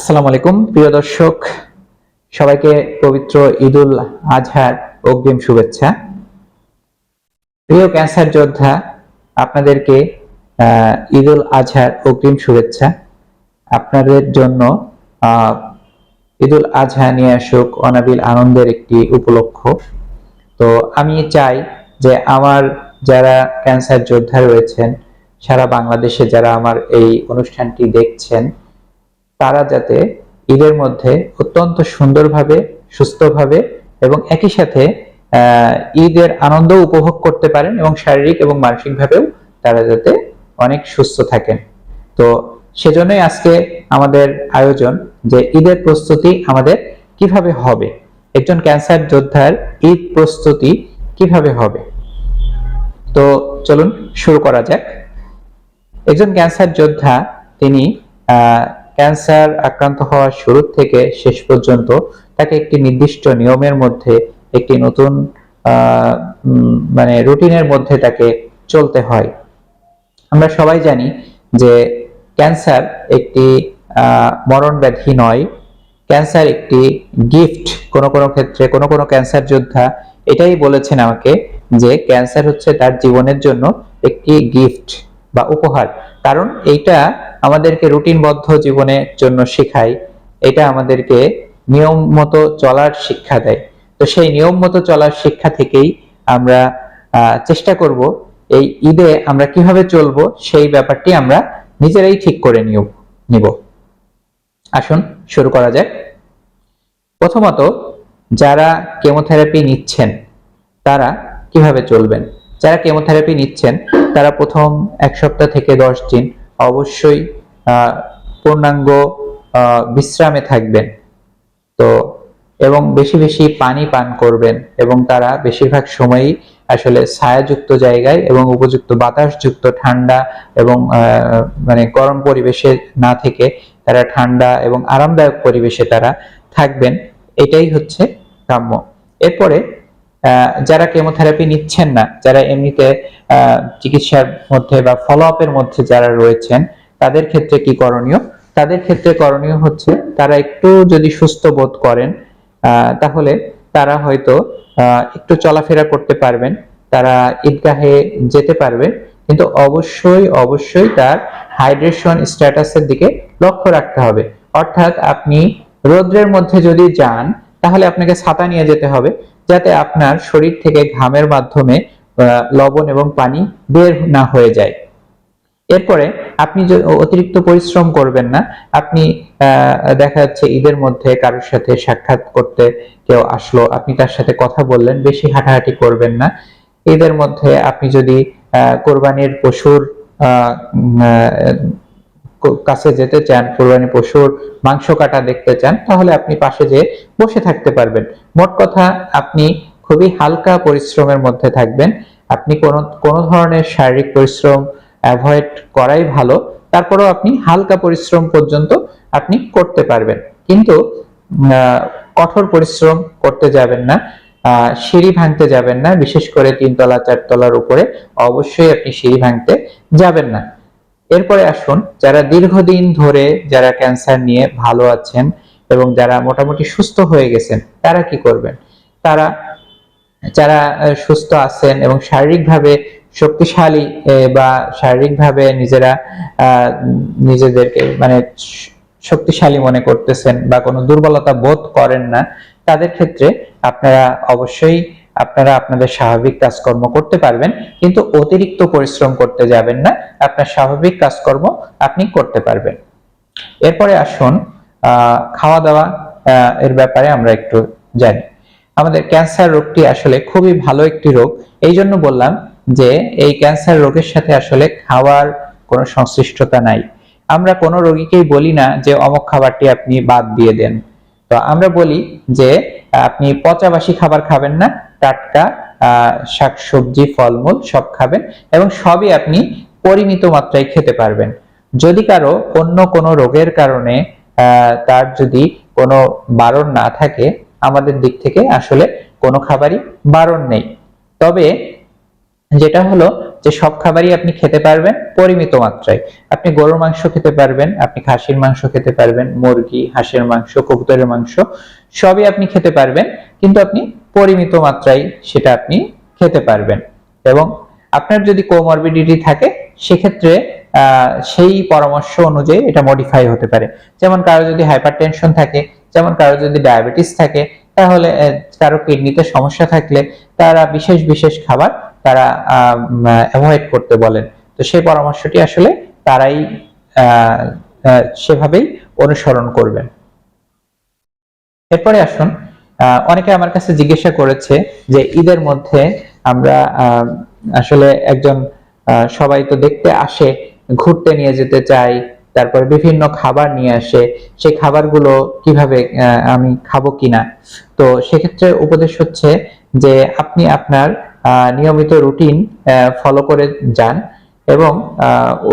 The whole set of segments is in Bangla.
আসসালামু আলাইকুম, প্রিয় দর্শক। সবাইকে পবিত্র ঈদুল আজহার অগ্রিম শুভেচ্ছা। প্রিয় ক্যান্সার যোদ্ধা, আপনাদেরকে ঈদুল আজহার অগ্রিম শুভেচ্ছা। আপনাদের জন্য ঈদুল আজহা নিয়ে আসুক অনাবিল আনন্দের একটি উপলক্ষ। তো আমি চাই যে আমার যারা ক্যান্সার যোদ্ধা রয়েছেন, সারা বাংলাদেশে যারা আমার এই অনুষ্ঠানটি দেখছেন তারা যাতে ঈদের মধ্যে অত্যন্ত সুন্দরভাবে, সুস্থভাবে এবং একই সাথে ঈদের আনন্দ উপভোগ করতে পারেন এবং শারীরিক এবং মানসিকভাবেও তারা যাতে অনেক সুস্থ থাকেন। তো সেজন্যই আজকে আমাদের আয়োজন যে ঈদের প্রস্তুতি আমাদের কীভাবে হবে, একজন ক্যান্সার যোদ্ধার ঈদ প্রস্তুতি কীভাবে হবে? তো চলুন শুরু করা যাক। একজন ক্যান্সার যোদ্ধা, তিনি ক্যান্সার আক্রান্ত হওয়ার শুরু থেকে শেষ পর্যন্ত তাকে একটি নির্দিষ্ট নিয়মের মধ্যে, একটি নতুন মানে রুটিনের মধ্যে তাকে চলতে হয়। আমরা সবাই জানি যে ক্যান্সার একটি মরণ ব্যাধি নয়। ক্যান্সার একটি গিফট কোন কোন ক্ষেত্রে, কোন কোন ক্যান্সার যোদ্ধা এটাই বলেছেন আমাকে যে ক্যান্সার হচ্ছে তার জীবনের জন্য একটি গিফট বা উপহার। কারণ এইটা আমাদেরকে রুটিনবদ্ধ জীবনের জন্য শেখায়। এটা আমাদেরকে নিয়ম মতো চলার শিক্ষা দেয়। তো সেই নিয়ম মতো চলার শিক্ষা থেকেই আমরা চেষ্টা করব এই ঈদে আমরা কীভাবে চলবো, সেই ব্যাপারটি আমরা নিজেরাই ঠিক করে নিব নিব। আসুন, শুরু করা যাক। প্রথমত, যারা কেমোথেরাপি নিচ্ছেন, তারা কীভাবে চলবেন? যারা কেমোথেরাপি নিচ্ছেন, তারা প্রথম এক সপ্তাহ থেকে দশ দিন অবশ্যই পূর্ণাঙ্গ বিশ্রামে থাকবেন। তো, এবং বেশি বেশি পানি পান করবেন এবং তারা বেশিরভাগ সময়ই আসলে ছায়াযুক্ত জায়গায় এবং উপযুক্ত বাতাসযুক্ত ঠান্ডা এবং মানে গরম পরিবেশে না থেকে তারা ঠান্ডা এবং আরামদায়ক পরিবেশে তারা থাকবেন। এটাই হচ্ছে কাম্য। এরপরে যারা কেমোথেরাপি নিচ্ছেন না, যারা এমনিতে চিকিৎসার মধ্যে বা ফলো আপের মধ্যে যারা রয়েছেন, তাদের ক্ষেত্রে কি করণীয়? তাদের ক্ষেত্রে করণীয় হচ্ছে তারা একটু যদি সুস্থ বোধ করেন তাহলে তারা হয়তো একটু চলাফেরা করতে পারবেন, তারা ঈদগাহে যেতে পারবেন কিন্তু অবশ্যই অবশ্যই তার হাইড্রেশন স্ট্যাটাসের দিকে লক্ষ্য রাখতে হবে। অর্থাৎ আপনি রৌদ্রের মধ্যে যদি যান তাহলে আপনাকে ছাতা নিয়ে যেতে হবে, যাতে আপনার শরীর থেকে ঘামের মাধ্যমে লবণ এবং পানি বের না হয়ে যায়। এরপরে আপনি অতিরিক্ত পরিশ্রম করবেন না, আপনি দেখা যাচ্ছে ঈদের মধ্যে কারোর সাথে সাক্ষাৎ করতে কেউ আসলো, আপনি তার সাথে কথা বললেন, বেশি হাঁটাহাঁটি করবেন না। ঈদের মধ্যে আপনি যদি কোরবানির পশুর কাছে যেতে চান কোরবানি পশুর মাংস কাটা দেখতে চান, তাহলে আপনি পাশে যেয়ে বসে থাকতে পারবেন। মোট কথা, আপনি খুবই হালকা পরিশ্রমের মধ্যে থাকবেন। আপনি কোনো কোনো ধরনের শারীরিক পরিশ্রম অ্যাভয়েড করাই ভালো। তারপরেও আপনি হালকা পরিশ্রম পর্যন্ত আপনি করতে পারবেন। কিন্তু কঠোর পরিশ্রম করতে যাবেন না সিঁড়ি ভাঙতে যাবেন না, বিশেষ করে তিনতলা, চারতলার উপরে। অবশ্যই আপনি সিঁড়ি ভাঙতে যাবেন না। এরপরে আসুন, যারা দীর্ঘদিন ধরে যারা ক্যান্সার নিয়ে ভালো আছেন এবং যারা মোটামুটি সুস্থ হয়ে গেছেন, তারা কি করবেন? তারা, যারা সুস্থ আছেন এবং শারীরিকভাবে শক্তিশালী বা শারীরিকভাবে নিজেরা নিজেদেরকে মানে শক্তিশালী মনে করতেছেন বা কোনো দুর্বলতা বোধ করেন না, তাদের ক্ষেত্রে আপনারা অবশ্যই আপনারা আপনাদের স্বাভাবিক কাজকর্ম করতে পারবেন, কিন্তু অতিরিক্ত পরিশ্রম করতে যাবেন না, আপনার স্বাভাবিক কাজকর্ম আপনি করতে পারবেন। এরপরে আসুন খাওয়া দাওয়া এর ব্যাপারে আমরা একটু জানি। আমাদের ক্যান্সার রোগটি আসলে খুবই ভালো একটি রোগ। এই জন্য বললাম যে, এই ক্যান্সার রোগের সাথে আসলে খাওয়ার কোনো সংশ্লিষ্টতা নাই। আমরা কোনো রোগীকেই বলি না যে, অমক খাবারটি আপনি বাদ দিয়ে দেন। তো আমরা বলি যে, আপনি পচাবাসি খাবার খাবেন না টাটকা শাকসবজি, ফলমূল সব খাবেন এবং সবই আপনি পরিমিত মাত্রায় খেতে পারবেন। যদি কারও অন্য কোনো রোগের কারণে তার যদি কোনো বারণ না থাকে, আমাদের দিক থেকে আসলে কোনো খাবারই বারণ নেই। তবে যেটা হলো যে সব খাবারই আপনি খেতে পারবেন পরিমিত মাত্রায়। আপনি গরুর মাংস খেতে পারবেন, আপনি খাসির মাংস খেতে পারবেন, মুরগি, হাঁসের মাংস, কবুতরের মাংস সবই আপনি খেতে পারবেন, কিন্তু আপনি পরিমিত মাত্রায় সেটা আপনি খেতে পারবেন। এবং আপনার যদি কোমরবিডিটি থাকে, সেক্ষেত্রে সেই পরামর্শ অনুযায়ী এটা মডিফাই হতে পারে। যেমন কারও যদি হাইপারটেনশন থাকে, যেমন কারও যদি ডায়াবেটিস থাকে, তাহলে কারও কিডনিতে সমস্যা থাকলে তারা বিশেষ বিশেষ খাবার তারা অ্যাভয়েড করতে বলেন। তো সেই পরামর্শটি আসলে তারাই সেভাবেই অনুসরণ করবেন। এরপরে আসুন অনেকে আমার কাছে জিজ্ঞাসা করেছে যে ঈদের মধ্যে আমরা আসলে একজন সবাই তো দেখতে আসে, ঘুরতে নিয়ে যেতে চাই, তারপর বিভিন্ন খাবার নিয়ে আসে, সেই খাবারগুলো কীভাবে আমি খাব কিনা? তো সেক্ষেত্রে উপদেশ হচ্ছে যে আপনি আপনার নিয়মিত রুটিন ফলো করে যান এবং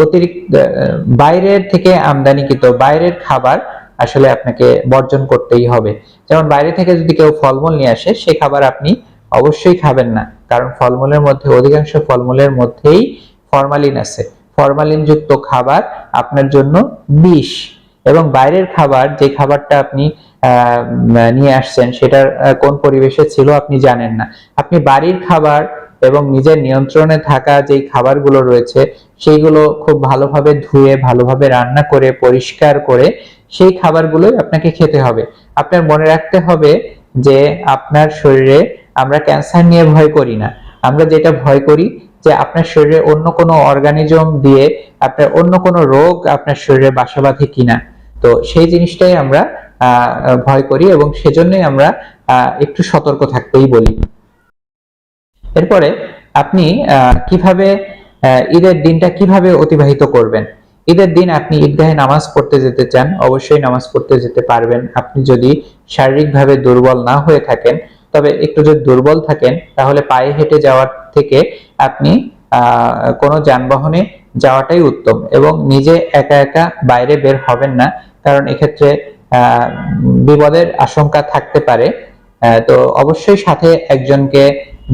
অতিরিক্ত বাইরের থেকে আমদানিকৃত, বাইরের খাবার আসলে আপনাকে বর্জন করতেই হবে। যেমন বাইরে থেকে যদি কেউ ফলমূল নিয়ে আসে সেই খাবার আপনি অবশ্যই খাবেন না। কারণ ফলমূলের মধ্যে, অধিকাংশ ফলমূলের মধ্যেই ফরমালিন আছে। ফরমালিন যুক্ত খাবার আপনার জন্য বিষ। এবং বাইরের খাবার, যে খাবারটা আপনি নিয়ে আসছেন, সেটার কোন পরিবেশে ছিল আপনি জানেন না। আপনি বাড়ির খাবার এবং নিজের নিয়ন্ত্রণে থাকা যেই খাবারগুলো রয়েছে সেইগুলো খুব ভালোভাবে ধুয়ে, ভালোভাবে রান্না করে, পরিষ্কার করে সেই খাবারগুলোই আপনাকে খেতে হবে। আপনার মনে রাখতে হবে যে আপনার শরীরে আমরা ক্যান্সার নিয়ে ভয় করি না। আমরা যেটা ভয় করি যে আপনার শরীরে অন্য কোনো অর্গানিজম দিয়ে আপনার অন্য কোনো রোগ আপনার শরীরে বাসা বাঁধে কিনা। তো সেই জিনিসটাই আমরা ভয় করি এবং সেজন্যই আমরা একটু সতর্ক থাকতেই বলি। এরপরে আপনি কীভাবে ঈদের দিনটা কীভাবে অতিবাহিত করবেন? ঈদের দিন আপনি ঈদগাহে নামাজ পড়তে যেতে চান, অবশ্যই নামাজ পড়তে যেতে পারবেন। আপনি যদি শারীরিকভাবে দুর্বল না হয়ে থাকেন, তবে একটু যদি দুর্বল থাকেন, তাহলে পায়ে হেঁটে যাওয়ার থেকে আপনি কোনো যানবাহনে যাওয়াটাই উত্তম এবং নিজে একা একা বাইরে বের হবেন না, কারণ এক্ষেত্রে বিপদের আশঙ্কা থাকতে পারে। তো অবশ্যই সাথে একজনকে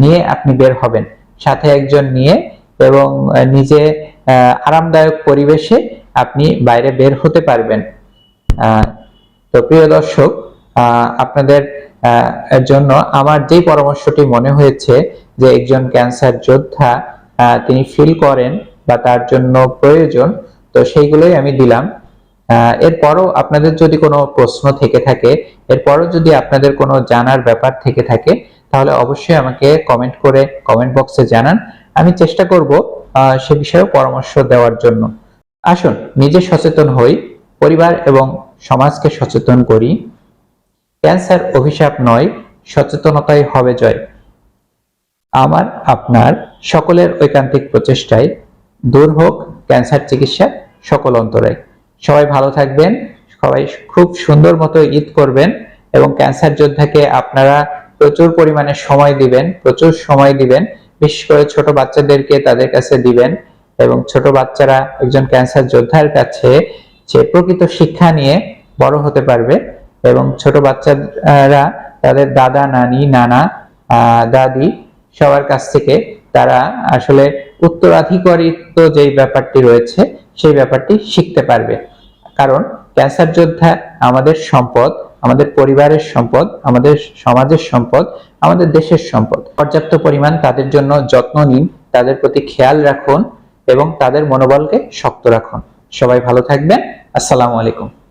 নিয়ে আপনি বের হবেন। সাথে একজন নিয়ে এবং নিজে আরামদায়ক পরিবেশে আপনি বাইরে বের হতে পারবেন। তো প্রিয় দর্শক আপনাদের জন্য আমার যেই পরামর্শটি মনে হয়েছে যে একজন ক্যান্সার যোদ্ধা তিনি ফিল করেন বা তার জন্য প্রয়োজন, তো সেইগুলোই আমি দিলাম। এরপরও আপনাদের যদি কোনো প্রশ্ন থেকে থাকে, এরপরও যদি আপনাদের কোনো জানার ব্যাপার থেকে থাকে, তাহলে অবশ্যই আমাকে কমেন্ট করে কমেন্ট বক্সে জানান। আমি চেষ্টা করব সে বিষয়ে পরামর্শ দেওয়ার জন্য। আসুন, নিজে সচেতন হই, পরিবার এবং সমাজকে সচেতন করি। ক্যান্সার অভিশাপ নয়, সচেতনতাই হবে জয়। আমার, আপনার, সকলের ঐকান্তিক প্রচেষ্টায় দূর হোক, ক্যান্সার চিকিৎসা সকল অন্তরায় সবাই ভালো থাকবেন, সবাই খুব সুন্দর মতো ঈদ করবেন এবং ক্যান্সার যোদ্ধাকে আপনারা প্রচুর পরিমাণে সময় দিবেন, প্রচুর সময় দিবেন। বিশেষ করে ছোট বাচ্চাদেরকে তাদের কাছে দিবেন এবং ছোট বাচ্চারা একজন ক্যান্সার যোদ্ধার কাছে যে প্রকৃত শিক্ষা নিয়ে বড় হতে পারবে এবং ছোট বাচ্চারা তাদের দাদা, নানি, নানা দাদি সবার কাছ থেকে তারা আসলে উত্তরাধিকারিত্ব যেই ব্যাপারটি রয়েছে সেই ব্যাপারটি শিখতে পারবে। কারণ ক্যান্সার যোদ্ধা আমাদের সম্পদ আমাদের পরিবারের সম্পদ, আমাদের সমাজের সম্পদ, আমাদের দেশের সম্পদ। পর্যাপ্ত পরিমাণ তাদের জন্য যত্ন নিন, তাদের প্রতি খেয়াল রাখুন এবং তাদের মনোবলকে শক্ত রাখুন। সবাই ভালো থাকবেন। আসসালামু আলাইকুম।